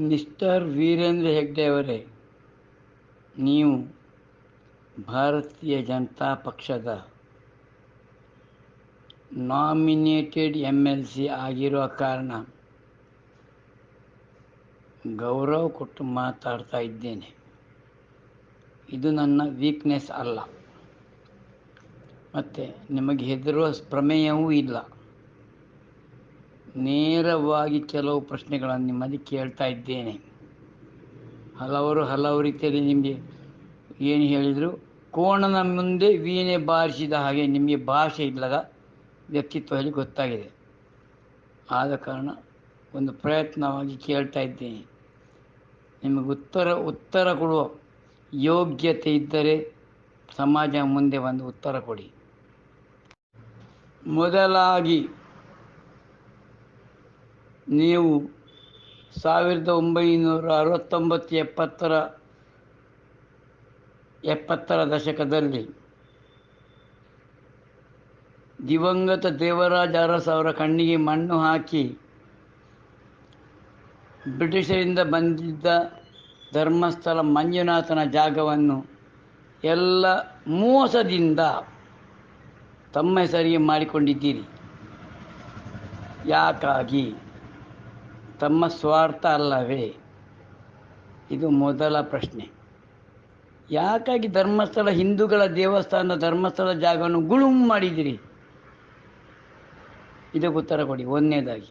Mister Veerendra Hegde ಅವರೇ, ನೀವು ಭಾರತೀಯ ಜನತಾ ಪಕ್ಷದ ನಾಮಿನೇಟೆಡ್ ಎಂ ಎಲ್ ಸಿ ಆಗಿರೋ ಕಾರಣ ಗೌರವ ಕೊಟ್ಟು ಮಾತಾಡ್ತಾ ಇದ್ದೇನೆ. ಇದು ನನ್ನ ವೀಕ್ನೆಸ್ ಅಲ್ಲ. ಮತ್ತು ನಿಮಗೆ ಹೆದರುವ ಪ್ರಮೇಯವೂ ಇಲ್ಲ. ನೇರವಾಗಿ ಕೆಲವು ಪ್ರಶ್ನೆಗಳನ್ನು ನಿಮ್ಮಲ್ಲಿ ಕೇಳ್ತಾ ಇದ್ದೇನೆ. ಹಲವರು ಹಲವು ರೀತಿಯಲ್ಲಿ ನಿಮಗೆ ಏನು ಹೇಳಿದರು? ಕೋಣನ ಮುಂದೆ ವೀಣೆ ಬಾರಿಸಿದ ಹಾಗೆ ನಿಮಗೆ ಭಾಷೆ ಇಲ್ಲದ ವ್ಯಕ್ತಿತ್ವದಲ್ಲಿ ಗೊತ್ತಾಗಿದೆ. ಆದ ಕಾರಣ ಒಂದು ಪ್ರಯತ್ನವಾಗಿ ಕೇಳ್ತಾ ಇದ್ದೇನೆ. ನಿಮಗೆ ಉತ್ತರ ಉತ್ತರ ಕೊಡುವ ಯೋಗ್ಯತೆ ಇದ್ದರೆ ಸಮಾಜ ಮುಂದೆ ಒಂದು ಉತ್ತರ ಕೊಡಿ. ಮೊದಲಾಗಿ ನೀವು ಸಾವಿರದ ಒಂಬೈನೂರ ಅರವತ್ತೊಂಬತ್ತು ಎಪ್ಪತ್ತರ ಎಪ್ಪತ್ತರ ದಶಕದಲ್ಲಿ ದಿವಂಗತ ದೇವರಾಜ ಅರಸ್ ಅವರ ಕಣ್ಣಿಗೆ ಮಣ್ಣು ಹಾಕಿ ಬ್ರಿಟಿಷರಿಂದ ಬಂದಿದ್ದ ಧರ್ಮಸ್ಥಳ ಮಂಜುನಾಥನ ಜಾಗವನ್ನು ಎಲ್ಲ ಮೋಸದಿಂದ ತಮ್ಮ ಹೆಸರಿಗೆ ಮಾಡಿಕೊಂಡಿದ್ದೀರಿ. ಯಾಕಾಗಿ? ತಮ್ಮ ಸ್ವಾರ್ಥ ಅಲ್ಲವೇ? ಇದು ಮೊದಲ ಪ್ರಶ್ನೆ. ಯಾಕಾಗಿ ಧರ್ಮಸ್ಥಳ ಹಿಂದೂಗಳ ದೇವಸ್ಥಾನ, ಧರ್ಮಸ್ಥಳ ಜಾಗವನ್ನು ಗುಳುಂ ಮಾಡಿದಿರಿ? ಇದಕ್ಕೆ ಉತ್ತರ ಕೊಡಿ. ಒಂದನೇದಾಗಿ,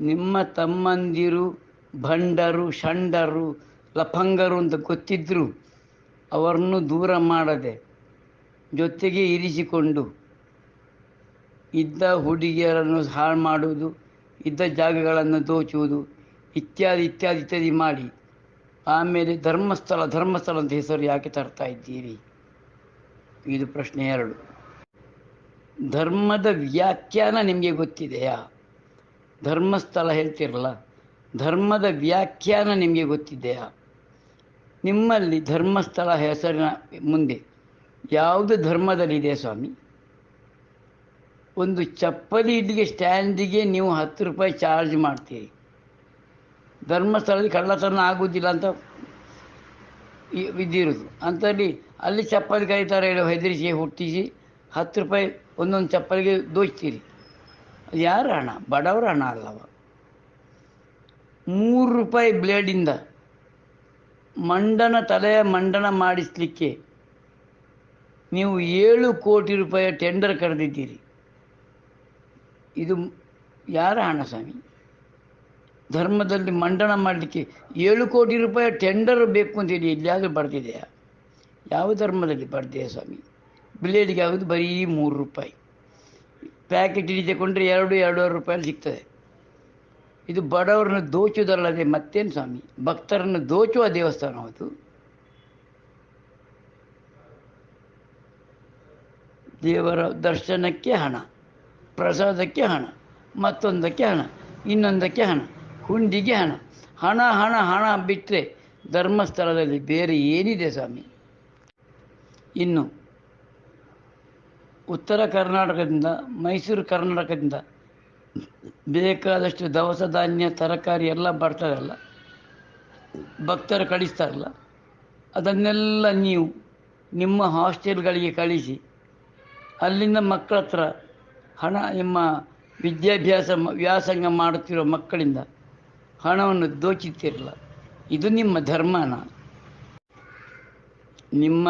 ನಿಮ್ಮ ತಮ್ಮಂದಿರು, ಭಂಡರು, ಷಂಡರು, ಲಫಂಗರು ಅಂತ ಗೊತ್ತಿದ್ದರೂ ಅವರನ್ನು ದೂರ ಮಾಡದೆ ಜೊತೆಗೆ ಇರಿಸಿಕೊಂಡು ಇದ್ದ ಹುಡುಗಿಯರನ್ನು ಹಾಳು ಮಾಡುವುದು, ಇದ್ದ ಜಾಗಗಳನ್ನು ದೋಚುವುದು, ಇತ್ಯಾದಿ ಇತ್ಯಾದಿ ಇತ್ಯಾದಿ ಮಾಡಿ ಆಮೇಲೆ ಧರ್ಮಸ್ಥಳ ಧರ್ಮಸ್ಥಳ ಅಂತ ಹೆಸರು ಯಾಕೆ ತರ್ತಾ ಇದ್ದೀರಿ? ಇದು ಪ್ರಶ್ನೆ ಎರಡು. ಧರ್ಮದ ವ್ಯಾಖ್ಯಾನ ನಿಮಗೆ ಗೊತ್ತಿದೆಯಾ? ಧರ್ಮಸ್ಥಳ ಹೇಳ್ತಿರಲ್ಲ, ಧರ್ಮದ ವ್ಯಾಖ್ಯಾನ ನಿಮಗೆ ಗೊತ್ತಿದೆಯಾ? ನಿಮ್ಮಲ್ಲಿ ಧರ್ಮಸ್ಥಳ ಹೆಸರಿನ ಮುಂದೆ ಯಾವುದು ಧರ್ಮದಲ್ಲಿದೆ ಸ್ವಾಮಿ? ಒಂದು ಚಪ್ಪಲಿ ಇಲ್ಲಿಗೆ ಸ್ಟ್ಯಾಂಡಿಗೆ ನೀವು ಹತ್ತು ರೂಪಾಯಿ ಚಾರ್ಜ್ ಮಾಡ್ತೀರಿ. ಧರ್ಮಸ್ಥಳದಲ್ಲಿ ಕಳ್ಳತನ ಆಗುವುದಿಲ್ಲ ಅಂತ ಇದ್ದಿರೋದು ಅಂಥಲ್ಲಿ ಅಲ್ಲಿ ಚಪ್ಪಲಿ ಕರೀತಾರೆ ಹೇಳಿ, ಹೆದರಿಸಿ, ಹುಟ್ಟಿಸಿ, ಹತ್ತು ರೂಪಾಯಿ ಒಂದೊಂದು ಚಪ್ಪಲಿಗೆ ದೋಚ್ತೀರಿ. ಅದು ಯಾರ ಹಣ? ಬಡವರ ಹಣ ಅಲ್ಲವ. ಮೂರು ರೂಪಾಯಿ ಬ್ಲೇಡಿಂದ ಮಂಡನ ತಲೆಯ ಮಂಡನ ಮಾಡಿಸಲಿಕ್ಕೆ ನೀವು ಏಳು ಕೋಟಿ ರೂಪಾಯಿ ಟೆಂಡರ್ ಕರೆದಿದ್ದೀರಿ. ಇದು ಯಾರ ಹಣ ಸ್ವಾಮಿ ಧರ್ಮದಲ್ಲಿ ಮಂಡನ ಮಾಡಲಿಕ್ಕೆ ಏಳು ಕೋಟಿ ರೂಪಾಯಿ ಟೆಂಡರ್ ಬೇಕು ಅಂತೇಳಿ ಎಲ್ಲಿಯಾದರೂ ಬರ್ತಿದೆಯಾ ಯಾವ ಧರ್ಮದಲ್ಲಿ ಬರ್ದೆಯಾ ಸ್ವಾಮಿ? ಬ್ಲೇಡಿಗೆ ಆಗೋದು ಬರೀ ಮೂರು ರೂಪಾಯಿ. ಪ್ಯಾಕೆಟ್ ಇಡಿ ತಗೊಂಡ್ರೆ ಎರಡು, ಎರಡೂವರೆ ರೂಪಾಯಲ್ಲಿ ಸಿಗ್ತದೆ. ಇದು ಬಡವರನ್ನು ದೋಚುವುದಲ್ಲದೆ ಮತ್ತೇನು ಸ್ವಾಮಿ? ಭಕ್ತರನ್ನು ದೋಚುವ ದೇವಸ್ಥಾನ ಅದು ದೇವರ ದರ್ಶನಕ್ಕೆ ಹಣ. ಪ್ರಸಾದಕ್ಕೆ ಹಣ, ಮತ್ತೊಂದಕ್ಕೆ ಹಣ, ಇನ್ನೊಂದಕ್ಕೆ ಹಣ, ಹುಂಡಿಗೆ ಹಣ. ಹಣ ಹಣ ಹಣ ಬಿಟ್ಟರೆ ಧರ್ಮಸ್ಥಳದಲ್ಲಿ ಬೇರೆ ಏನಿದೆ ಸ್ವಾಮಿ? ಇನ್ನು ಉತ್ತರ ಕರ್ನಾಟಕದಿಂದ, ಮೈಸೂರು ಕರ್ನಾಟಕದಿಂದ ಬೇಕಾದಷ್ಟು ದವಸ ಧಾನ್ಯ, ತರಕಾರಿ ಎಲ್ಲ ಬರ್ತಾರಲ್ಲ ಭಕ್ತರು ಕಳಿಸ್ತಾರಲ್ಲ, ಅದನ್ನೆಲ್ಲ ನೀವು ನಿಮ್ಮ ಹಾಸ್ಟೆಲ್ಗಳಿಗೆ ಕಳಿಸಿ, ಅಲ್ಲಿಂದ ಮಕ್ಕಳ ಹತ್ರ ಹಣ ನಿಮ್ಮ ವಿದ್ಯಾಭ್ಯಾಸ ವ್ಯಾಸಂಗ ಮಾಡುತ್ತಿರೋ ಮಕ್ಕಳಿಂದ ಹಣವನ್ನು ದೋಚುತ್ತಿರಲ್ಲ ಇದು ನಿಮ್ಮ ಧರ್ಮನ. ನಿಮ್ಮ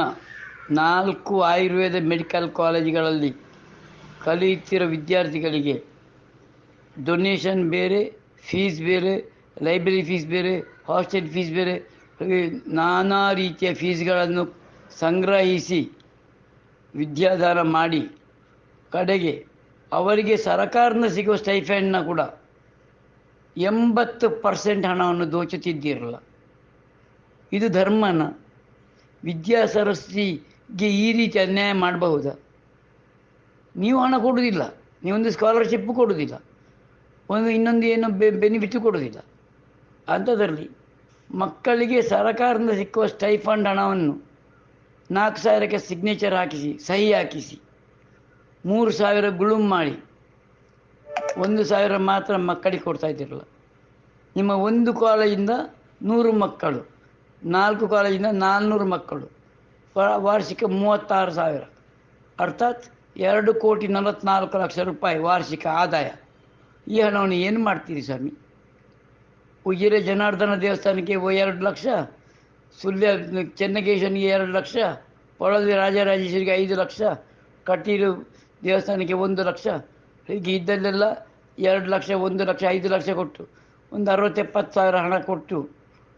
ನಾಲ್ಕು ಆಯುರ್ವೇದ ಮೆಡಿಕಲ್ ಕಾಲೇಜುಗಳಲ್ಲಿ ಕಲಿಯುತ್ತಿರೋ ವಿದ್ಯಾರ್ಥಿಗಳಿಗೆ ಡೊನೇಷನ್ ಬೇರೆ, ಫೀಸ್ ಬೇರೆ, ಲೈಬ್ರರಿ ಫೀಸ್ ಬೇರೆ, ಹಾಸ್ಟೆಲ್ ಫೀಸ್ ಬೇರೆ ನಾನಾ ರೀತಿಯ ಫೀಸ್ಗಳನ್ನು ಸಂಗ್ರಹಿಸಿ ವಿದ್ಯಾಧಾರ ಮಾಡಿ ಕಡೆಗೆ ಅವರಿಗೆ ಸರಕಾರದಿಂದ ಸಿಗುವ ಸ್ಟೈಫೆಂಡ್ನ ಕೂಡ ಎಂಬತ್ತು ಪರ್ಸೆಂಟ್ ಹಣವನ್ನು ದೋಚುತ್ತಿದ್ದಿರಲ್ಲ. ಇದು ಧರ್ಮನ. ವಿದ್ಯಾ ಸರಸ್ವಿಗೆ ಈ ರೀತಿ ಅನ್ಯಾಯ ಮಾಡಬಹುದಾ? ನೀವು ಹಣ ಕೊಡುವುದಿಲ್ಲ. ನೀವೊಂದು ಸ್ಕಾಲರ್ಶಿಪ್ ಕೊಡುವುದಿಲ್ಲ. ಒಂದು ಇನ್ನೊಂದು ಏನು ಬೆನಿಫಿಟ್ ಕೊಡುವುದಿಲ್ಲ. ಅಂಥದ್ರಲ್ಲಿ ಮಕ್ಕಳಿಗೆ ಸರಕಾರದಿಂದ ಸಿಕ್ಕುವ ಸ್ಟೈಫಂಡ್ ಹಣವನ್ನು ನಾಲ್ಕು ಸಾವಿರಕ್ಕೆ ಸಿಗ್ನೇಚರ್ ಹಾಕಿಸಿ, ಸಹಿ ಹಾಕಿಸಿ ಮೂರು ಸಾವಿರ ಗುಳುಂ ಮಾಡಿ. ಒಂದು ಸಾವಿರ ಮಾತ್ರ ಮಕ್ಕಳಿಗೆ ಕೊಡ್ತಾ ಇದ್ದಿರಲ್ಲ. ನಿಮ್ಮ ಒಂದು ಕಾಲೇಜಿಂದ ನೂರು ಮಕ್ಕಳು, ನಾಲ್ಕು ಕಾಲೇಜಿಂದ ನಾಲ್ನೂರು ಮಕ್ಕಳು ವಾರ್ಷಿಕ ಮೂವತ್ತಾರು ಸಾವಿರ. ಅರ್ಥಾತ್ ಎರಡು ಕೋಟಿ ನಲವತ್ನಾಲ್ಕು ಲಕ್ಷ ರೂಪಾಯಿ ವಾರ್ಷಿಕ ಆದಾಯ. ಈ ಹಣವನ್ನು ಏನು ಮಾಡ್ತೀರಿ ಸ್ವಾಮಿ? ಉಜಿರೆ ಜನಾರ್ದನ ದೇವಸ್ಥಾನಕ್ಕೆ ಎರಡು ಲಕ್ಷ, ಸುಳ್ಯ ಚೆನ್ನಕೇಶನಿಗೆ ಎರಡು ಲಕ್ಷ ಪೊಳದಿ ರಾಜರಾಜೇಶ್ವರಿಗೆ ಐದು ಲಕ್ಷ, ಕಟೀಲು ದೇವಸ್ಥಾನಕ್ಕೆ ಒಂದು ಲಕ್ಷ, ಹೀಗೆ ಇದ್ದಲ್ಲೆಲ್ಲ ಎರಡು ಲಕ್ಷ, ಒಂದು ಲಕ್ಷ, ಐದು ಲಕ್ಷ ಕೊಟ್ಟು, ಒಂದು ಅರವತ್ತೆಪ್ಪತ್ತು ಸಾವಿರ ಹಣ ಕೊಟ್ಟು,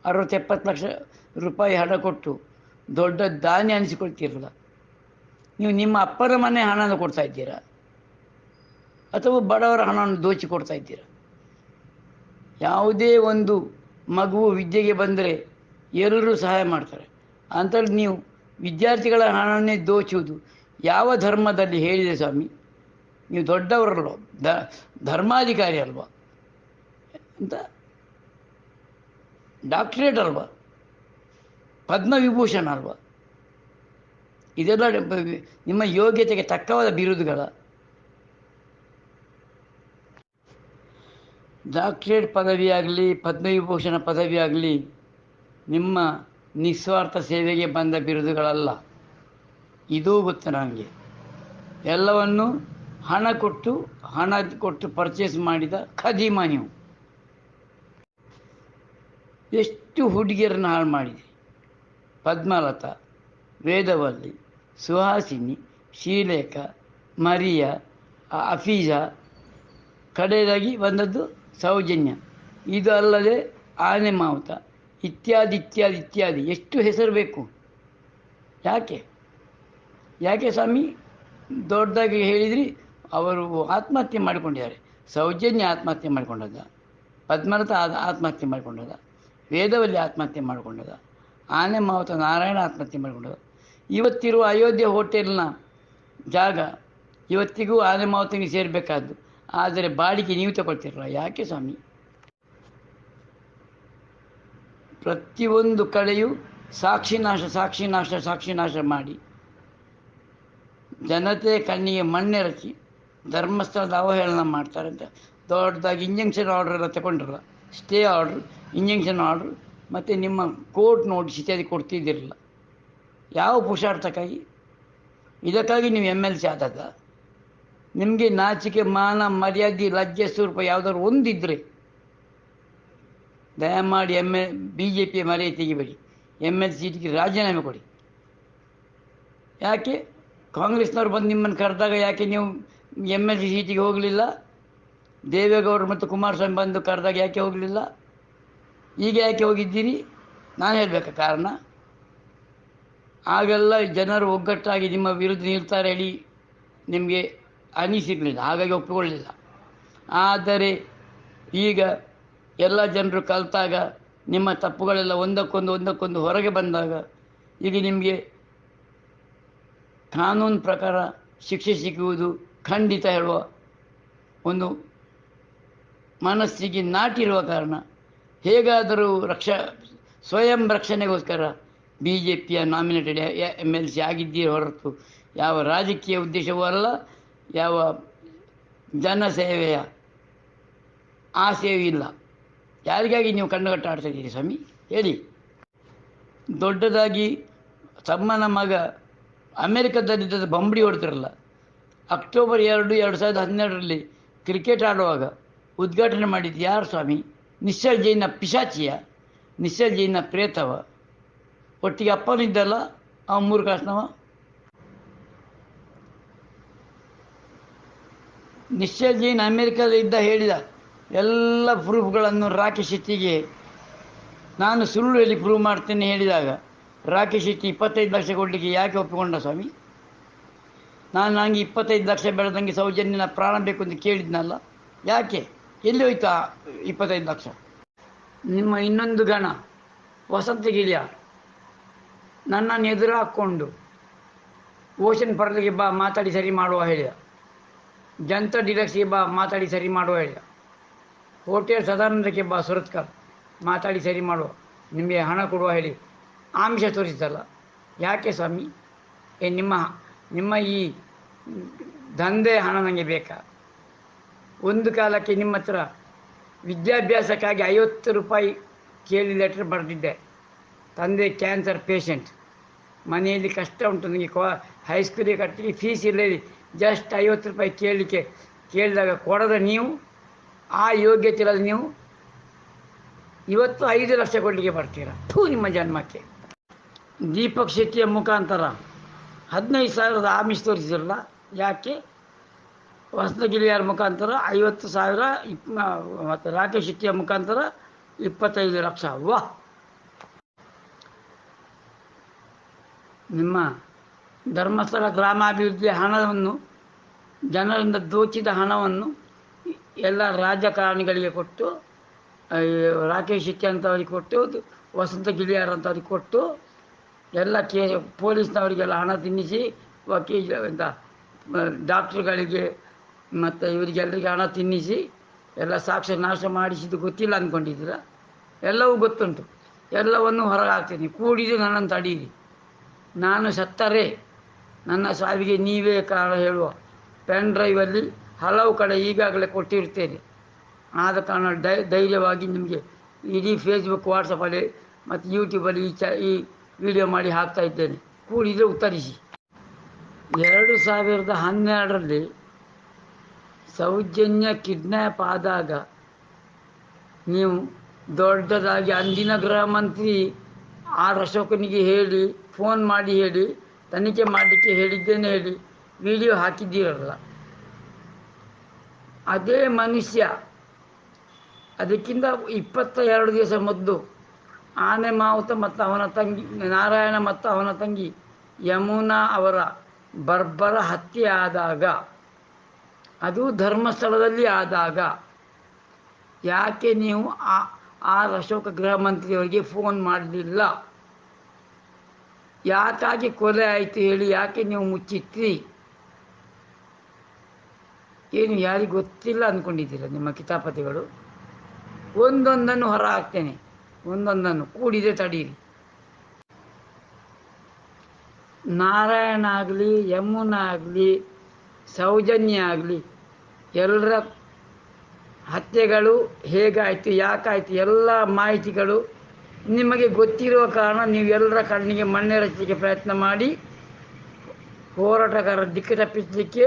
ಅರವತ್ತೆಪ್ಪತ್ತು ಲಕ್ಷ ರೂಪಾಯಿ ಹಣ ಕೊಟ್ಟು ದೊಡ್ಡ ದಾನಿ ಅನಿಸಿಕೊಳ್ತೀರಲ್ಲ, ನೀವು ನಿಮ್ಮ ಅಪ್ಪನ ಮನೆ ಹಣನ ಕೊಡ್ತಾ ಇದ್ದೀರಾ? ಅಥವಾ ಬಡವರ ಹಣವನ್ನು ದೋಚಿ ಕೊಡ್ತಾ ಇದ್ದೀರಾ? ಯಾವುದೇ ಒಂದು ಮಗುವು ವಿದ್ಯೆಗೆ ಬಂದರೆ ಎಲ್ಲರೂ ಸಹಾಯ ಮಾಡ್ತಾರೆ. ಅಂತಲ್ಲಿ ನೀವು ವಿದ್ಯಾರ್ಥಿಗಳ ಹಣವನ್ನೇ ದೋಚುವುದು ಯಾವ ಧರ್ಮದಲ್ಲಿ ಹೇಳಿದೆ ಸ್ವಾಮಿ? ನೀವು ದೊಡ್ಡವರಲ್ವ? ದ, ಧರ್ಮಾಧಿಕಾರಿ ಅಲ್ವಾ? ಅಂತ? ಡಾಕ್ಟ್ರೇಟ್ ಅಲ್ವಾ? ಪದ್ಮವಿಭೂಷಣ ಅಲ್ವಾ? ಇದೆಲ್ಲ ನಿಮ್ಮ ಯೋಗ್ಯತೆಗೆ ತಕ್ಕವಾದ ಬಿರುದುಗಳ. ಡಾಕ್ಟ್ರೇಟ್ ಪದವಿ ಆಗಲಿ, ಪದ್ಮವಿಭೂಷಣ ಪದವಿ ಆಗಲಿ, ನಿಮ್ಮ ನಿಸ್ವಾರ್ಥ ಸೇವೆಗೆ ಬಂದ ಬಿರುದುಗಳಲ್ಲ. ಇದೂ ಗೊತ್ತು ನನಗೆ. ಎಲ್ಲವನ್ನು ಹಣ ಕೊಟ್ಟು ಹಣ ಕೊಟ್ಟು ಪರ್ಚೇಸ್ ಮಾಡಿದ ಖದೀಮ ನೀವು. ಎಷ್ಟು ಹುಡುಗಿಯರನ್ನು ಹಾಳು ಮಾಡಿದೆ. ಪದ್ಮಲತಾ, ವೇದವಲ್ಲಿ, ಸುಹಾಸಿನಿ, ಶ್ರೀಲೇಖ, ಮರಿಯ ಅಫೀಜಾ, ಕಡೆಯದಾಗಿ ಬಂದದ್ದು ಸೌಜನ್ಯ. ಇದು ಅಲ್ಲದೆ ಆನೆ ಮಾವುತ ಇತ್ಯಾದಿ ಇತ್ಯಾದಿ ಇತ್ಯಾದಿ. ಎಷ್ಟು ಹೆಸರು ಬೇಕು? ಯಾಕೆ? ಯಾಕೆ ಸ್ವಾಮಿ? ದೊಡ್ಡದಾಗಿ ಹೇಳಿದ್ರಿ, ಅವರು ಆತ್ಮಹತ್ಯೆ ಮಾಡಿಕೊಂಡಿದ್ದಾರೆ. ಸೌಜನ್ಯ ಆತ್ಮಹತ್ಯೆ ಮಾಡಿಕೊಂಡದ. ಪದ್ಮರಥ ಆತ್ಮಹತ್ಯೆ ಮಾಡಿಕೊಂಡದ. ವೇದವಲ್ಲಿ ಆತ್ಮಹತ್ಯೆ ಮಾಡಿಕೊಂಡದ. ಆನೆ ಮಾವತ ನಾರಾಯಣ ಆತ್ಮಹತ್ಯೆ ಮಾಡಿಕೊಂಡದ. ಇವತ್ತಿರುವ ಅಯೋಧ್ಯೆ ಹೋಟೆಲ್ನ ಜಾಗ ಇವತ್ತಿಗೂ ಆನೆ ಮಾವುತನಿಗೆ ಸೇರಬೇಕಾದ್ದು. ಆದರೆ ಬಾಡಿಗೆ ನೀವು ತಗೊಳ್ತಿರಲ್ಲ, ಯಾಕೆ ಸ್ವಾಮಿ? ಪ್ರತಿಯೊಂದು ಕಡೆಯೂ ಸಾಕ್ಷಿನಾಶ ಸಾಕ್ಷಿನಾಶ ಸಾಕ್ಷಿನಾಶ ಮಾಡಿ. ಜನತೆ ಕಣ್ಣಿಗೆ ಮಣ್ಣೆರಚಿ ಧರ್ಮಸ್ಥಳದ ಅವಹೇಳನ ಮಾಡ್ತಾರೆ ಅಂತ. ದೊಡ್ಡದಾಗಿ ಇಂಜೆಕ್ಷನ್ ಆರ್ಡರ್ ಎಲ್ಲ ತಗೊಂಡ್ರಲ್ಲ ಸ್ಟೇ ಆರ್ಡ್ರ್ ಇಂಜೆಕ್ಷನ್ ಆರ್ಡ್ರ್ ಮತ್ತು ನಿಮ್ಮ ಕೋರ್ಟ್ ನೋಟಿಸ್ ಇತ್ಯಾದಿ ಕೊಡ್ತಿದ್ದಿರಲಿಲ್ಲ ಯಾವ ಪುರುಷಾರ್ಥಕ್ಕಾಗಿ? ಇದಕ್ಕಾಗಿ ನೀವು ಎಂ ಎಲ್ ಸಿ ಆದಾಗ ನಿಮಗೆ ನಾಚಿಕೆ, ಮಾನ, ಮರ್ಯಾದೆ, ಲಜ್ಜೆ, ಸ್ವರೂಪ ಯಾವುದಾದ್ರು ಒಂದಿದ್ದರೆ ದಯಮಾಡಿ M L B J P ಮರ್ಯಾದೆ ತೆಗಿಬೇಡಿ. ಎಂ ಎಲ್ ಸೀಟಿಗೆ ರಾಜೀನಾಮೆ ಕೊಡಿ. ಯಾಕೆ? ಕಾಂಗ್ರೆಸ್ನವ್ರು ಬಂದು ನಿಮ್ಮನ್ನು ಕರೆದಾಗ ಯಾಕೆ ನೀವು ಎಂ ಎಲ್ ಸಿ ಸೀಟಿಗೆ ಹೋಗಲಿಲ್ಲ? ದೇವೇಗೌಡರು ಮತ್ತು ಕುಮಾರಸ್ವಾಮಿ ಬಂದು ಕರೆದಾಗ ಯಾಕೆ ಹೋಗಲಿಲ್ಲ? ಈಗ ಯಾಕೆ ಹೋಗಿದ್ದೀರಿ? ನಾನು ಹೇಳಬೇಕಾ ಕಾರಣ? ಆಗೆಲ್ಲ ಜನರು ಒಗ್ಗಟ್ಟಾಗಿ ನಿಮ್ಮ ವಿರುದ್ಧ ನಿಲ್ತಾರೆ ಹೇಳಿ ನಿಮಗೆ ಅನಿಸಿರಲಿಲ್ಲ ಹಾಗಾಗಿ ಒಪ್ಪಿಕೊಳ್ಳಲಿಲ್ಲ. ಆದರೆ ಈಗ ಎಲ್ಲ ಜನರು ಕಲಿತಾಗ ನಿಮ್ಮ ತಪ್ಪುಗಳೆಲ್ಲ ಒಂದಕ್ಕೊಂದು ಒಂದಕ್ಕೊಂದು ಹೊರಗೆ ಬಂದಾಗ ಈಗ ನಿಮಗೆ ಕಾನೂನು ಪ್ರಕಾರ ಶಿಕ್ಷೆ ಸಿಗುವುದು ಖಂಡಿತ ಹೇಳುವ ಒಂದು ಮನಸ್ಸಿಗೆ ನಾಟಿರುವ ಕಾರಣ. ಹೇಗಾದರೂ ರಕ್ಷ, ಸ್ವಯಂ ರಕ್ಷಣೆಗೋಸ್ಕರ ಬಿ ಜೆ ಪಿಯ ನಾಮಿನೇಟೆಡ್ ಎಂ ಎಲ್ ಸಿ ಆಗಿದ್ದೀರಿ ಹೊರತು ಯಾವ ರಾಜಕೀಯ ಉದ್ದೇಶವೂ ಅಲ್ಲ, ಯಾವ ಜನಸೇವೆಯ ಆಸೆಯೂ ಇಲ್ಲ. ಯಾರಿಗಾಗಿ ನೀವು ಕಣ್ಣುಗಟ್ಟಾಡ್ತಾ ಇದ್ದೀರಿ ಸ್ವಾಮಿ? ಹೇಳಿ. ದೊಡ್ಡದಾಗಿ ತಮ್ಮನ ಮಗ ಅಮೆರಿಕದಲ್ಲಿದ್ದ ಬಂಬಡಿ ಹೊಡ್ತಿರಲ್ಲ ಅಕ್ಟೋಬರ್ ಎರಡು ಎರಡು ಸಾವಿರದ ಹನ್ನೆರಡರಲ್ಲಿ ಕ್ರಿಕೆಟ್ ಆಡುವಾಗ ಉದ್ಘಾಟನೆ ಮಾಡಿದ್ದು ಯಾರು ಸ್ವಾಮಿ? ನಿಶ್ಚಲ್ ಜೈನ ಪಿಶಾಚಿಯ, ನಿಶ್ಚಲ್ ಜೈನ ಪ್ರೇತವ. ಒಟ್ಟಿಗೆ ಅಪ್ಪನಿದ್ದಲ್ಲ, ಆ ಮೂರು ಕಾಸ್ನವ ನಿಶ್ಚಲ್ ಜೈನ್ ಅಮೆರಿಕದಲ್ಲಿದ್ದ ಹೇಳಿದ ಎಲ್ಲ ಪ್ರೂಫ್ಗಳನ್ನು ರಾಕೇಶ್ ಶೆಟ್ಟಿಗೆ ನಾನು ಸುಳ್ಳು ಹೇಳಿ ಪ್ರೂವ್ ಮಾಡ್ತೇನೆ ಹೇಳಿದಾಗ ರಾಕೇಶ್ ಶೆಟ್ಟಿ ಇಪ್ಪತ್ತೈದು ಲಕ್ಷ ಕೊಡಲಿಕ್ಕೆ ಯಾಕೆ ಒಪ್ಪಿಕೊಂಡ ಸ್ವಾಮಿ? ನಾನು ನನಗೆ ಇಪ್ಪತ್ತೈದು ಲಕ್ಷ ಬೆಳೆದಂಗೆ ಸೌಜನ್ಯನ ಪ್ರಾಣ ಬೇಕು ಅಂತ ಕೇಳಿದ್ನಲ್ಲ, ಯಾಕೆ? ಎಲ್ಲಿ ಹೋಯ್ತು ಇಪ್ಪತ್ತೈದು ಲಕ್ಷ? ನಿಮ್ಮ ಇನ್ನೊಂದು ಗಣ, ವಸಂತ ಗಿಳಿಯ ನನ್ನನ್ನು ಎದುರು ಹಾಕ್ಕೊಂಡು ಓಷನ್ ಪರ್ಲಿಗೆ ಬಾ, ಮಾತಾಡಿ ಸರಿ ಮಾಡುವ ಹೇಳಿದ ಜಂತ ಡಿಲಕ್ಸ್ಗೆ ಬಾ, ಮಾತಾಡಿ ಸರಿ ಮಾಡುವ ಹೇಳಿದ ಹೋಟೆಲ್ ಸದಾನಂದಕ್ಕೆ ಬಾ, ಸುರತ್ಕರ್, ಮಾತಾಡಿ ಸರಿ ಮಾಡುವ. ನಿಮಗೆ ಹಣ ಕೊಡುವ ಹೇಳಿ. ಆಮಿಷ ತೋರಿಸಿದಲ್ಲ ಯಾಕೆ ಸ್ವಾಮಿ? ಏ, ನಿಮ್ಮ ನಿಮ್ಮ ಈ ದಂಧೆ ಹಣ ನನಗೆ ಬೇಕಾ? ಒಂದು ಕಾಲಕ್ಕೆ ನಿಮ್ಮ ಹತ್ರ ವಿದ್ಯಾಭ್ಯಾಸಕ್ಕಾಗಿ ಐವತ್ತು ರೂಪಾಯಿ ಕೇಳಿ ಲೆಟ್ರ್ ಬರೆದಿದ್ದೆ. ತಂದೆ ಕ್ಯಾನ್ಸರ್ ಪೇಷಂಟ್ ಮನೆಯಲ್ಲಿ ಕಷ್ಟ ಉಂಟು, ನನಗೆ ಕೋ ಹೈಸ್ಕೂಲಿಗೆ ಕಟ್ಟಲಿಕ್ಕೆ ಫೀಸ್ ಇಲ್ಲ ಜಸ್ಟ್ ಐವತ್ತು ರೂಪಾಯಿ ಕೇಳಲಿಕ್ಕೆ ಕೇಳಿದಾಗ ಕೊಡದ ನೀವು? ಆ ಯೋಗ್ಯತೆ ಇರೋದು ನೀವು? ಇವತ್ತು ಐದು ಲಕ್ಷ ಕೊಡಲಿಕ್ಕೆ ಬರ್ತೀರಾ? ಥೂ, ನಿಮ್ಮ ಜನ್ಮಕ್ಕೆ. ದೀಪಕ್ ಶೆಟ್ಟಿಯ ಮುಖಾಂತರ ಹದಿನೈದು ಸಾವಿರದ ಆಮಿಷ ತೋರಿಸಿದ್ರಲ್ಲ, ಯಾಕೆ? ವಸಂತಗಿರಿಯಾರ ಮುಖಾಂತರ ಐವತ್ತು ಸಾವಿರ, ಇಪ್ ಮತ್ತು ರಾಕೇಶ್ ಶೆಟ್ಟಿಯ ಮುಖಾಂತರ ಇಪ್ಪತ್ತೈದು ಲಕ್ಷ. ವಾ! ನಿಮ್ಮ ಧರ್ಮಸ್ಥಳ ಗ್ರಾಮಾಭಿವೃದ್ಧಿ ಹಣವನ್ನು, ಜನರಿಂದ ದೋಚಿದ ಹಣವನ್ನು ಎಲ್ಲ ರಾಜಕಾರಣಿಗಳಿಗೆ ಕೊಟ್ಟು ರಾಕೇಶ್ ಶೆಟ್ಟಿ ಅಂತವರಿಗೆ ಕೊಟ್ಟು, ವಸಂತ ಗಿಳಿಯಾರ್ ಅಂತವ್ರಿಗೆ ಕೊಟ್ಟು ಎಲ್ಲ ಕೇ, ಪೊಲೀಸ್ನವರಿಗೆಲ್ಲ ಹಣ ತಿನ್ನಿಸಿ, ವಕೀಲ, ಎಂತ ಡಾಕ್ಟ್ರುಗಳಿಗೆ, ಮತ್ತು ಇವರಿಗೆಲ್ಲರಿಗೆ ಹಣ ತಿನ್ನಿಸಿ, ಎಲ್ಲ ಸಾಕ್ಷ್ಯ ನಾಶ ಮಾಡಿಸಿದ್ದು ಗೊತ್ತಿಲ್ಲ ಅಂದ್ಕೊಂಡಿದ್ದೀರ ಎಲ್ಲವೂ ಗೊತ್ತುಂಟು. ಎಲ್ಲವನ್ನು ಹೊರಗೆ ಹಾಕ್ತೀನಿ ಕೂಡಿದು ನನ್ನನ್ನು ತಡೀರಿ. ನಾನು ಸತ್ತರೆ. ನನ್ನ ಸಾವಿಗೆ ನೀವೇ ಕಾರಣ ಹೇಳುವ. ಪೆನ್ ಡ್ರೈವಲ್ಲಿ ಹಲವು ಕಡೆ ಈಗಾಗಲೇ ಕೊಟ್ಟಿರ್ತೇನೆ. ಆದ ಕಾರಣ ಧೈರ್ಯವಾಗಿ ನಿಮಗೆ ಇಡೀ ಫೇಸ್ಬುಕ್ ವಾಟ್ಸಪ್ಪಲ್ಲಿ ಮತ್ತು ಯೂಟ್ಯೂಬಲ್ಲಿ ಈ ಚ, ಈ ವಿಡಿಯೋ ಮಾಡಿ ಹಾಕ್ತಾ ಇದ್ದೇನೆ. ಕೂಡಿದರೆ ಉತ್ತರಿಸಿ. ಎರಡು ಸಾವಿರದ ಹನ್ನೆರಡರಲ್ಲಿ ಸೌಜನ್ಯ ಕಿಡ್ನ್ಯಾಪ್ ಆದಾಗ ನೀವು ದೊಡ್ಡದಾಗಿ ಅಂದಿನ ಗೃಹ ಮಂತ್ರಿ ಆರ್ ಅಶೋಕನಿಗೆ ಹೇಳಿ, ಫೋನ್ ಮಾಡಿ ಹೇಳಿ, ತನಿಖೆ ಮಾಡಲಿಕ್ಕೆ ಹೇಳಿದ್ದೇನೆ ಹೇಳಿ, ವಿಡಿಯೋ ಹಾಕಿದ್ದೀರಲ್ಲ. ಅದೇ ಮನುಷ್ಯ ಅದಕ್ಕಿಂತ ಇಪ್ಪತ್ತ ಎರಡು ದಿವಸ ಮೊದಲು ಆನೆ ಮಾವುತ ಮತ್ತು ಅವನ ತಂಗಿ, ನಾರಾಯಣ ಮತ್ತು ಅವನ ತಂಗಿ ಯಮುನಾ ಅವರ ಬರ್ಬರ ಹತ್ಯೆ ಆದಾಗ ಅದು ಧರ್ಮಸ್ಥಳದಲ್ಲಿ ಆದಾಗ, ಯಾಕೆ ನೀವು ಆ ಆರ್ ಅಶೋಕ ಗೃಹ ಮಂತ್ರಿಯವರಿಗೆ ಫೋನ್ ಮಾಡಲಿಲ್ಲ? ಯಾಕಾಗಿ ಕೊಲೆ ಆಯಿತು ಹೇಳಿ, ಯಾಕೆ ನೀವು ಮುಚ್ಚಿತ್ರಿ ಏನು ಯಾರಿಗೂ ಗೊತ್ತಿಲ್ಲ ಅಂದ್ಕೊಂಡಿದ್ದೀರ ನಿಮ್ಮ ಕಿತಾಪತಿಗಳು? ಒಂದೊಂದನ್ನು ಹೊರ ಹಾಕ್ತೇನೆ ಒಂದೊಂದನ್ನು ಕೂಡಿದೆ ತಡೀರಿ ನಾರಾಯಣ ಆಗಲಿ ಯಮುನ ಆಗಲಿ ಸೌಜನ್ಯ ಆಗಲಿ ಎಲ್ಲರ ಹತ್ಯೆಗಳು ಹೇಗಾಯಿತು, ಯಾಕಾಯಿತು, ಎಲ್ಲ ಮಾಹಿತಿಗಳು ನಿಮಗೆ ಗೊತ್ತಿರುವ ಕಾರಣ ನೀವು ಎಲ್ಲರ ಕಣ್ಣಿಗೆ ಮಣ್ಣೆರಚಲಿಕ್ಕೆ ಪ್ರಯತ್ನ ಮಾಡಿ, ಹೋರಾಟಗಾರರ ದಿಕ್ಕು ತಪ್ಪಿಸಲಿಕ್ಕೆ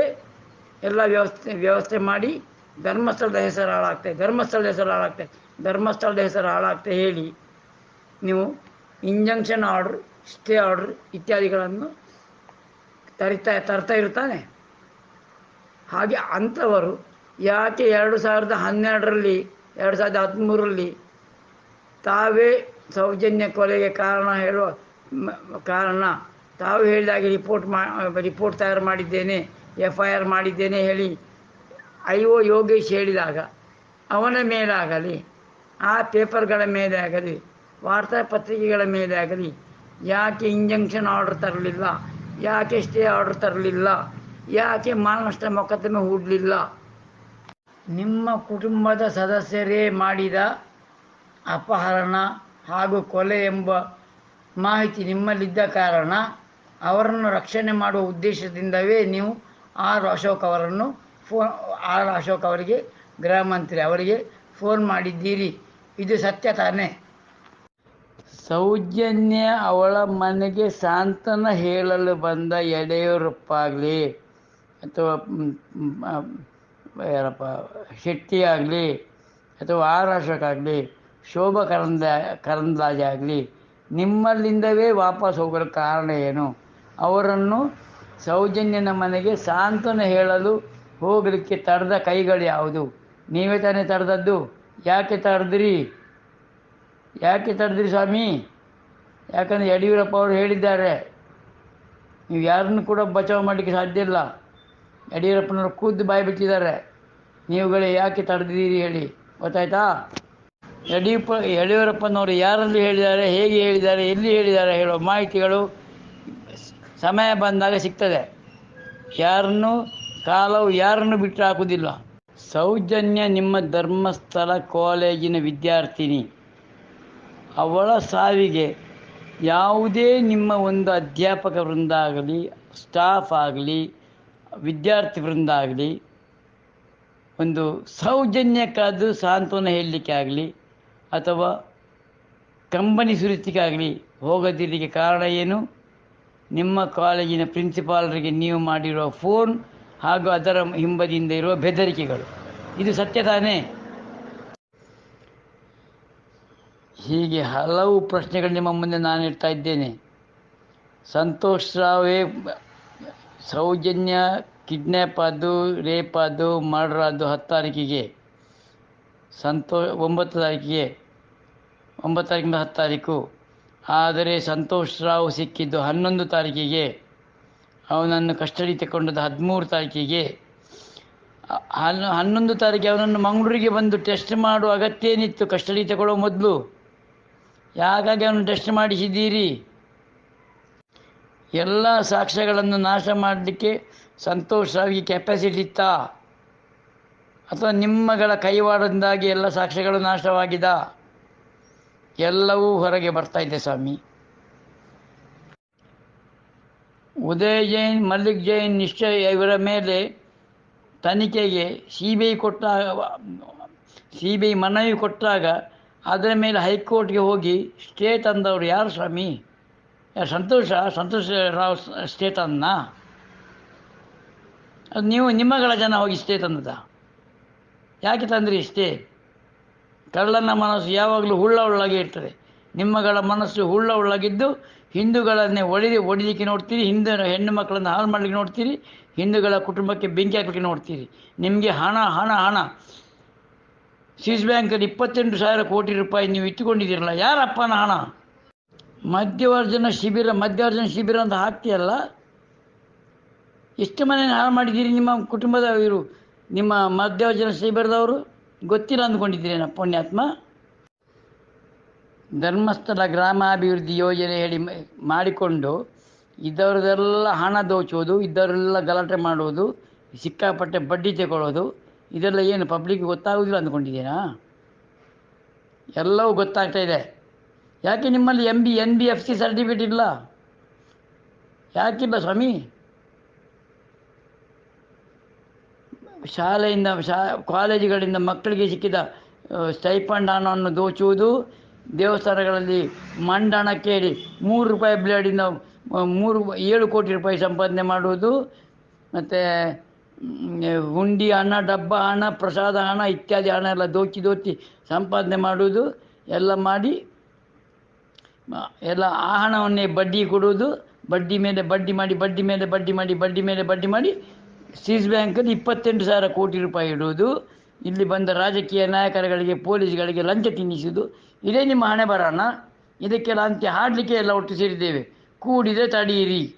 ಎಲ್ಲ ವ್ಯವಸ್ಥೆ ವ್ಯವಸ್ಥೆ ಮಾಡಿ, ಧರ್ಮಸ್ಥಳದ ಹೆಸರು ಹಾಳಾಗ್ತದೆ ಧರ್ಮಸ್ಥಳದ ಹೆಸರು ಹಾಳಾಗ್ತದೆ ಧರ್ಮಸ್ಥಳದ ಹೆಸರು ಹಾಳಾಗ್ತೆ ಹೇಳಿ, ನೀವು ಇಂಜಂಕ್ಷನ್ ಆರ್ಡ್ರ್ ಸ್ಟೇ ಆರ್ಡ್ರ್ ಇತ್ಯಾದಿಗಳನ್ನು ತರಿತಾ, ತರ್ತಾ ಇರ್ತಾನೆ ಹಾಗೆ ಅಂಥವರು ಯಾಕೆ ಎರಡು ಸಾವಿರದ ಹನ್ನೆರಡರಲ್ಲಿ, ಎರಡು ಸಾವಿರದ ಹದಿಮೂರರಲ್ಲಿ ತಾವೇ ಸೌಜನ್ಯ ಕೊಲೆಗೆ ಕಾರಣ ಹೇಳುವ, ಕಾರಣ ತಾವು ಹೇಳಿದಾಗೆ ರಿಪೋರ್ಟ್ ಮಾ ರಿಪೋರ್ಟ್ ತಯಾರು ಮಾಡಿದ್ದೇನೆ ಎಫ್ ಐ ಆರ್ ಮಾಡಿದ್ದೇನೆ ಹೇಳಿ, ಐ ಒ ಯೋಗೇಶ್ ಹೇಳಿದಾಗ, ಅವನ ಮೇಲಾಗಲಿ ಆ ಪೇಪರ್ಗಳ ಮೇಲೆ ಆಗಲಿ ವಾರ್ತಾಪತ್ರಿಕೆಗಳ ಮೇಲೆ ಆಗಲಿ, ಯಾಕೆ ಇಂಜಂಕ್ಷನ್ ಆರ್ಡರ್ ತರಲಿಲ್ಲ, ಯಾಕೆ ಸ್ಟೇ ಆರ್ಡರ್ ತರಲಿಲ್ಲ, ಯಾಕೆ ಮಾನನಷ್ಟ ಮೊಕದ್ದಮೆ ಹೂಡಲಿಲ್ಲ. ನಿಮ್ಮ ಕುಟುಂಬದ ಸದಸ್ಯರೇ ಮಾಡಿದ ಅಪಹರಣ ಹಾಗೂ ಕೊಲೆ ಎಂಬ ಮಾಹಿತಿ ನಿಮ್ಮಲ್ಲಿದ್ದ ಕಾರಣ ಅವರನ್ನು ರಕ್ಷಣೆ ಮಾಡುವ ಉದ್ದೇಶದಿಂದವೇ ನೀವು ಆರ್ ಅಶೋಕ್ ಅವರನ್ನು ಫೋನ್ ಆರ್ ಅಶೋಕ್ ಅವರಿಗೆ ಗೃಹ ಮಂತ್ರಿ ಅವರಿಗೆ ಫೋನ್ ಮಾಡಿದ್ದೀರಿ. ಇದು ಸತ್ಯ ತಾನೇ. ಸೌಜನ್ಯ ಅವಳ ಮನೆಗೆ ಸಾಂತ್ವನ ಹೇಳಲು ಬಂದ ಯಡಿಯೂರಪ್ಪ ಆಗಲಿ ಅಥವಾ ಯಾರಪ್ಪ, ಶೆಟ್ಟಿ ಆಗಲಿ, ಅಥವಾ ಆರ್ ಆಗಲಿ, ಶೋಭಾ ಕರಂದ, ಕರಂದ್ಲಾಜೆ ಆಗಲಿ, ನಿಮ್ಮಲ್ಲಿಂದವೇ ವಾಪಸ್ ಹೋಗಲು ಕಾರಣ ಏನು? ಅವರನ್ನು ಸೌಜನ್ಯನ ಮನೆಗೆ ಸಾಂತ್ವನ ಹೇಳಲು ಹೋಗಲಿಕ್ಕೆ ತಡೆದ ಕೈಗಳು ಯಾವುದು? ನೀವೇ ತಾನೇ ತಡೆದದ್ದು ಯಾಕೆ ತಡೆದ್ರಿ ಯಾಕೆ ತಡೆದ್ರಿ ಸ್ವಾಮಿ? ಯಾಕಂದರೆ ಯಡಿಯೂರಪ್ಪ ಅವರು ಹೇಳಿದ್ದಾರೆ, ನೀವು ಯಾರನ್ನು ಕೂಡ ಬಚಾವ್ ಮಾಡಲಿಕ್ಕೆ ಸಾಧ್ಯ ಇಲ್ಲ. ಯಡಿಯೂರಪ್ಪನವರು ಖುದ್ದು ಬಾಯಿ ಬಿಟ್ಟಿದ್ದಾರೆ. ನೀವುಗಳೇ ಯಾಕೆ ತಡೆದಿದ್ದೀರಿ ಹೇಳಿ, ಗೊತ್ತಾಯ್ತಾ? ಯಡಿಯೂಪ್ಪ ಯಡಿಯೂರಪ್ಪನವರು ಯಾರಲ್ಲಿ ಹೇಳಿದ್ದಾರೆ, ಹೇಗೆ ಹೇಳಿದ್ದಾರೆ, ಎಲ್ಲಿ ಹೇಳಿದ್ದಾರೆ ಹೇಳುವ ಮಾಹಿತಿಗಳು ಸಮಯ ಬಂದಾಗ ಸಿಗ್ತದೆ. ಯಾರನ್ನು, ಕಾಲವು ಯಾರನ್ನು ಬಿಟ್ಟು ಹಾಕುವುದಿಲ್ಲ. ಸೌಜನ್ಯ ನಿಮ್ಮ ಧರ್ಮಸ್ಥಳ ಕಾಲೇಜಿನ ವಿದ್ಯಾರ್ಥಿನಿ. ಅವಳ ಸಾವಿಗೆ ಯಾವುದೇ ನಿಮ್ಮ ಒಂದು ಅಧ್ಯಾಪಕ ವೃಂದ ಆಗಲಿ ಸ್ಟಾಫ್ ಆಗಲಿ, ವಿದ್ಯಾರ್ಥಿ ವೃಂದ ಆಗಲಿ ಒಂದು ಸೌಜನ್ಯಕ್ಕಾದರೂ ಸಾಂತ್ವನ ಹೇಳಲಿಕ್ಕೆ ಆಗಲಿ, ಅಥವಾ ಕಂಬನಿ ಸುರಿತಿಗಾಗಲಿ ಹೋಗದಿರಲಿಕ್ಕೆ ಕಾರಣ ಏನು? ನಿಮ್ಮ ಕಾಲೇಜಿನ ಪ್ರಿನ್ಸಿಪಾಲರಿಗೆ ನೀವು ಮಾಡಿರುವ ಫೋನ್ ಹಾಗೂ ಅದರ ಹಿಂಬದಿಯಿಂದ ಇರುವ ಬೆದರಿಕೆಗಳು. ಇದು ಸತ್ಯ ತಾನೇ? ಹೀಗೆ ಹಲವು ಪ್ರಶ್ನೆಗಳು ನಿಮ್ಮ ಮುಂದೆ ನಾನು ಇಡ್ತಾ ಇದ್ದೇನೆ. ಸಂತೋಷ್ ರಾವೇ, ಸೌಜನ್ಯ ಕಿಡ್ನ್ಯಾಪ್ ಆದ್ದು, ರೇಪ್ ಆದ್ದು, ಮರ್ಡರ್ ಆದ್ದು ಹತ್ತು ತಾರೀಕಿಗೆ. ಸಂತೋ, ಒಂಬತ್ತು ತಾರೀಕಿಗೆ. ಒಂಬತ್ತು ತಾರೀಕಿಂದ ಹತ್ತು ತಾರೀಕು. ಆದರೆ ಸಂತೋಷ್ ರಾವ್ ಸಿಕ್ಕಿದ್ದು ಹನ್ನೊಂದು ತಾರೀಕಿಗೆ. ಅವನನ್ನು ಕಸ್ಟಡಿ ತಗೊಂಡದ್ದು ಹದಿಮೂರು ತಾರೀಕಿಗೆ. ಹನ್ನೊ ಹನ್ನ ಹನ್ನೊಂದು ತಾರೀಕಿಗೆ ಅವನನ್ನು ಮಂಗಳೂರಿಗೆ ಬಂದು ಟೆಸ್ಟ್ ಮಾಡುವ ಅಗತ್ಯ ಏನಿತ್ತು? ಕಸ್ಟಡಿ ತಗೊಳ್ಳೋ ಮೊದಲು. ಯಾಕಾಗಿ ಅವನು ಟೆಸ್ಟ್ ಮಾಡಿಸಿದ್ದೀರಿ? ಎಲ್ಲ ಸಾಕ್ಷ್ಯಗಳನ್ನು ನಾಶ ಮಾಡಲಿಕ್ಕೆ ಸಂತೋಷವಾಗಿ ಕೆಪಾಸಿಟಿ ಇತ್ತಾ? ಅಥವಾ ನಿಮ್ಮಗಳ ಕೈವಾಡದಿಂದಾಗಿ ಎಲ್ಲ ಸಾಕ್ಷ್ಯಗಳು ನಾಶವಾಗಿದ? ಎಲ್ಲವೂ ಹೊರಗೆ ಬರ್ತಾ ಇದೆ ಸ್ವಾಮಿ. ಉದಯ್ ಜೈನ್ ಮಲ್ಲಿಕ್ ಜೈನ್ ನಿಶ್ಚಯ ಇವರ ಮೇಲೆ ತನಿಖೆಗೆ ಸಿ ಬಿ ಐ ಕೊಟ್ಟಾಗ ಸಿ ಬಿ ಐ ಮನವಿ ಕೊಟ್ಟಾಗ ಅದರ ಮೇಲೆ ಹೈಕೋರ್ಟ್ಗೆ ಹೋಗಿ ಸ್ಟೇ ತಂದವರು ಯಾರು ಸ್ವಾಮಿ? ಸಂತೋಷ ಸಂತೋಷ ರಾವ್ ಸ್ಟೇ ತಂದ ಅದು ನೀವು ನಿಮ್ಮಗಳ ಜನ ಹೋಗಿ ಸ್ಟೇ ತಂದದ? ಯಾಕೆ ತಂದ್ರಿ ಸ್ಟೇ? ಕಳ್ಳನ ಮನಸ್ಸು ಯಾವಾಗಲೂ ಹುಳ್ಳ ಉಳ್ಳಾಗೆ ಇರ್ತದೆ. ನಿಮ್ಮಗಳ ಮನಸ್ಸು ಹುಳ್ಳ ಉಳ್ಳಾಗಿದ್ದು ಹಿಂದೂಗಳನ್ನೇ ಒಡೆದು ಒಡಿಲಿಕ್ಕೆ ನೋಡ್ತೀರಿ, ಹಿಂದೂ ಹೆಣ್ಣು ಮಕ್ಕಳನ್ನು ಹಾಳು ಮಾಡಲಿಕ್ಕೆ ನೋಡ್ತೀರಿ, ಹಿಂದೂಗಳ ಕುಟುಂಬಕ್ಕೆ ಬೆಂಕಿ ಹಾಕಲಿಕ್ಕೆ ನೋಡ್ತೀರಿ. ನಿಮಗೆ ಹಣ ಹಣ ಹಣ. ಸ್ವಿಸ್ ಬ್ಯಾಂಕಲ್ಲಿ ಇಪ್ಪತ್ತೆಂಟು ಸಾವಿರ ಕೋಟಿ ರೂಪಾಯಿ ನೀವು ಇಟ್ಟುಕೊಂಡಿದ್ದೀರಲ್ಲ ಯಾರಪ್ಪನ ಹಣ? ಮಧ್ಯವರ್ಜನ ಶಿಬಿರ ಮಧ್ಯವರ್ಜನ ಶಿಬಿರ ಅಂತ ಹಾಕ್ತೀಯಲ್ಲ? ಎಷ್ಟು ಮನೆ ಹಾಳು ಮಾಡಿದ್ದೀರಿ ನಿಮ್ಮ ಕುಟುಂಬದವರು, ನಿಮ್ಮ ಮಧ್ಯವರ್ಜನ ಶಿಬಿರದವರು? ಗೊತ್ತಿಲ್ಲ ಅಂದ್ಕೊಂಡಿದ್ದೀರೇನ ಪುಣ್ಯಾತ್ಮ? ಧರ್ಮಸ್ಥಳ ಗ್ರಾಮಾಭಿವೃದ್ಧಿ ಯೋಜನೆ ಹೇಳಿ ಮಾಡಿಕೊಂಡು ಇದರದೆಲ್ಲ ಹಣ ದೋಚೋದು ಇದ್ದವರೆಲ್ಲ ಗಲಾಟೆ ಮಾಡೋದು, ಸಿಕ್ಕಾಪಟ್ಟೆ ಬಡ್ಡಿ ತಗೊಳ್ಳೋದು, ಇದೆಲ್ಲ ಏನು ಪಬ್ಲಿಕ್ ಗೊತ್ತಾಗೋದಿಲ್ಲ ಅಂದ್ಕೊಂಡಿದ್ದೀರಾ? ಎಲ್ಲವೂ ಗೊತ್ತಾಗ್ತಾ ಇದೆ. ಯಾಕೆ ನಿಮ್ಮಲ್ಲಿ M B N B F C certificate ಇಲ್ಲ? ಯಾಕಿಲ್ಲ ಸ್ವಾಮಿ? ಶಾಲೆಯಿಂದ ಶಾ ಕಾಲೇಜುಗಳಿಂದ ಮಕ್ಕಳಿಗೆ ಸಿಕ್ಕಿದ ಸ್ಟೈಪಂಡ್ ಹಣವನ್ನು ದೋಚುವುದು ದೇವಸ್ಥಾನಗಳಲ್ಲಿ ಮಂಡಣ ಕೇಳಿ ಮೂರು ರೂಪಾಯಿ ಬ್ಲೇಡಿಂದ ಮೂರು, ಏಳು ಕೋಟಿ ರೂಪಾಯಿ ಸಂಪಾದನೆ ಮಾಡುವುದು, ಮತ್ತು ಹುಂಡಿ ಹಣ ಡಬ್ಬ ಹಣ ಪ್ರಸಾದ ಹಣ ಇತ್ಯಾದಿ ಹಣ ಎಲ್ಲ ದೋಚಿ ದೋಚಿ ಸಂಪಾದನೆ ಮಾಡುವುದು, ಎಲ್ಲ ಮಾಡಿ ಎಲ್ಲ ಆ ಹಣವನ್ನೇ ಬಡ್ಡಿ ಕೊಡುವುದು, ಬಡ್ಡಿ ಮೇಲೆ ಬಡ್ಡಿ ಮಾಡಿ, ಬಡ್ಡಿ ಮೇಲೆ ಬಡ್ಡಿ ಮಾಡಿ, ಬಡ್ಡಿ ಮೇಲೆ ಬಡ್ಡಿ ಮಾಡಿ ಸ್ವಿಸ್ ಬ್ಯಾಂಕಲ್ಲಿ ಇಪ್ಪತ್ತೆಂಟು ಸಾವಿರ ಕೋಟಿ ರೂಪಾಯಿ ಇಡುವುದು, ಇಲ್ಲಿ ಬಂದ ರಾಜಕೀಯ ನಾಯಕರುಗಳಿಗೆ, ಪೊಲೀಸ್ಗಳಿಗೆ ಲಂಚ ತಿನ್ನಿಸುವುದು ಇದೇ ನಿಮ್ಮ ಹಣೆ ಬರೋಣ ಇದಕ್ಕೆಲ್ಲ ಅಂತ್ಯ. ಹಾಡಲಿಕ್ಕೆ ಎಲ್ಲ ಒಟ್ಟು ಸೇರಿದ್ದೇವೆ. ಕೂಡಿದರೆ ತಡೆಯಿರಿ